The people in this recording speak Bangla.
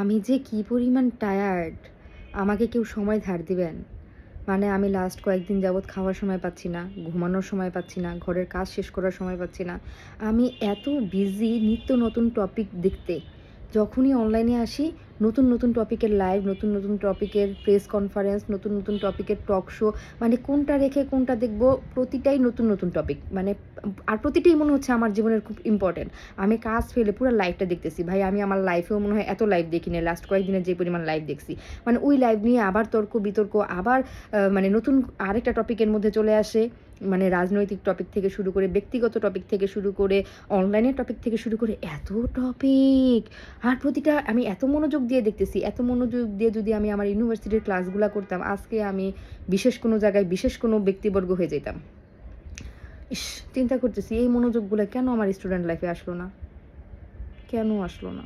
আমি যে কি পরিমাণ টায়ার্ড আমাকে কেউ সময় ধার দিবেন? মানে আমি লাস্ট কয়েকদিন যাবৎ খাওয়ার সময় পাচ্ছি না, ঘুমানোর সময় পাচ্ছি না, ঘরের কাজ শেষ করার সময় পাচ্ছি না। আমি এত বিজি নিত্য নতুন টপিক দেখতে, যখনই অনলাইনে আসি নতুন নতুন টপিকের লাইভ নতুন নতুন টপিকের প্রেস কনফারেন্স নতুন নতুন টপিকের টক শো মানে কোনটা রেখে কোনটা দেখব, প্রতিটাই নতুন নতুন টপিক মানে আর প্রতিটাই মনে হচ্ছে আমার জীবনের খুব ইম্পর্টেন্ট আমি কাজ ফেলে পুরো লাইভটা দেখতেছি, ভাই আমি আমার লাইফেও মনে হয় এত লাইভ দেখিনি লাস্ট কয়েকদিনে যে পরিমাণ লাইভ দেখছি। মানে ওই লাইভ নিয়ে আবার তর্ক বিতর্ক, আবার মানে নতুন আরেকটা টপিকের মধ্যে চলে আসে। মানে রাজনৈতিক টপিক থেকে শুরু করে ব্যক্তিগত টপিক থেকে শুরু করে অনলাইনের টপিক থেকে শুরু করে এত টপিক আর প্রতিটা, আমি এত মনোযোগ দিয়ে দেখতেছি, এত মনোযোগ দিয়ে যদি আমি আমার ইউনিভার্সিটির ক্লাসগুলো করতাম, আজকে আমি বিশেষ কোনো জায়গায় বিশেষ কোনো ব্যক্তিবর্গ হয়ে যেতাম ইস, চিন্তা করতেছি, এই মনোযোগগুলো কেন আমার স্টুডেন্ট লাইফে আসলো না? কেন আসলো না।